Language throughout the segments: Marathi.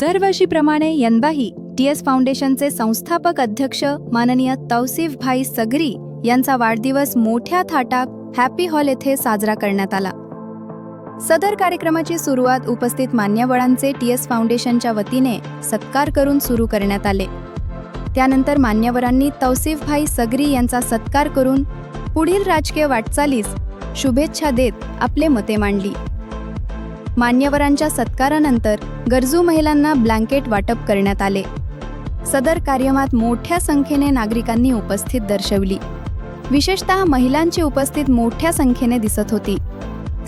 दरवर्षीप्रमाणे यंदाही टी एस फाउंडेशनचे संस्थापक अध्यक्ष माननीय तौसिफ भाई सगरी यांचा वाढदिवस मोठ्या थाटात हॅपी हॉल येथे साजरा करण्यात आला. सदर कार्यक्रमाची सुरुवात उपस्थित मान्यवरांचे टी एस फाउंडेशनच्या वतीने सत्कार करून सुरू करण्यात आले. त्यानंतर मान्यवरांनी तौसिफ भाई सगरी यांचा सत्कार करून पुढील राजकीय वाटचालीस शुभेच्छा देत आपले मते मांडली. मान्यवरांच्या सत्कारानंतर गरजू महिलांना ब्लँकेट वाटप करण्यात आले. सदर कार्यक्रमात मोठ्या संख्येने नागरिकांनी उपस्थित दर्शवली. विशेषतः महिलांची उपस्थित मोठ्या संख्येने दिसत होती.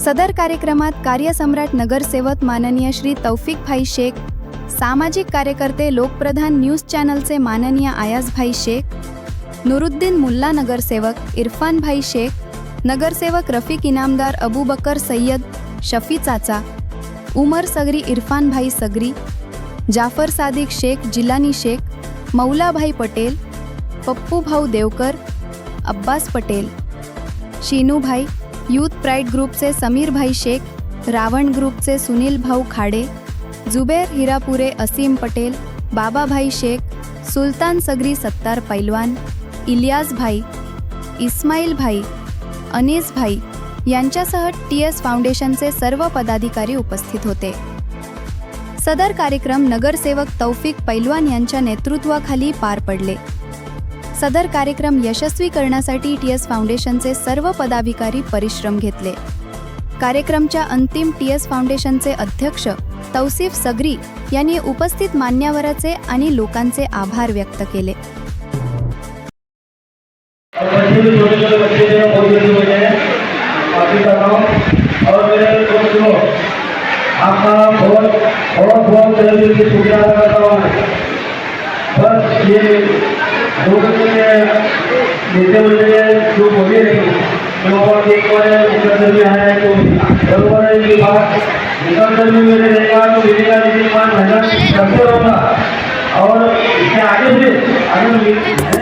सदर कार्यक्रमात कार्यसम्राट नगरसेवक माननीय श्री तौफिक भाई शेख सामाजिक कार्यकर्ते लोकप्रधान न्यूज चॅनलचे माननीय आयासभाई शेख नुरुद्दीन मुल्ला नगरसेवक इरफान भाई शेख नगरसेवक रफिक इनामदार अबू बकर सय्यद शफी चाचा उमर सगरी इरफान भाई सगरी जाफर सादिक शेख जिलानी शेख मौलाभाई पटेल पप्पू भाऊ देवकर अब्बास पटेल शीनूभाई यूथ प्राईड ग्रुपचे समीरभाई शेख रावण ग्रुपचे सुनील भाऊ खाडे जुबेर हिरापुरे असीम पटेल बाबाभाई शेख सुलतान सगरी सत्तार पैलवान इलियास भाई इस्माईल भाई अनीस भाई यांच्यासह टी एस फाउंडेशनचे सर्व पदाधिकारी उपस्थित होते. सदर कार्यक्रम नगरसेवक तौफिक पैलवान यांच्या नेतृत्वाखाली पार पडले. सदर कार्यक्रम यशस्वी करण्यासाठी टी एस फाउंडेशनचे सर्व पदाधिकारी परिश्रम घेतले. कार्यक्रमच्या अंतिम टी एस फाउंडेशनचे अध्यक्ष तौसिफ सगरी यांनी उपस्थित मान्यवराचे आणि लोकांचे आभार व्यक्त केले. काफ़ी कर रहा हूँ और मेरे दोस्तों आपका बहुत बहुत बहुत दिल से शुक्रिया अदा करता हूँ बस ये दो के मंडळी जो बोले तो आया है तो बरोबर बात। में मेरे रहेगा तो मेहनत करते रहूँगा। और आगे अगर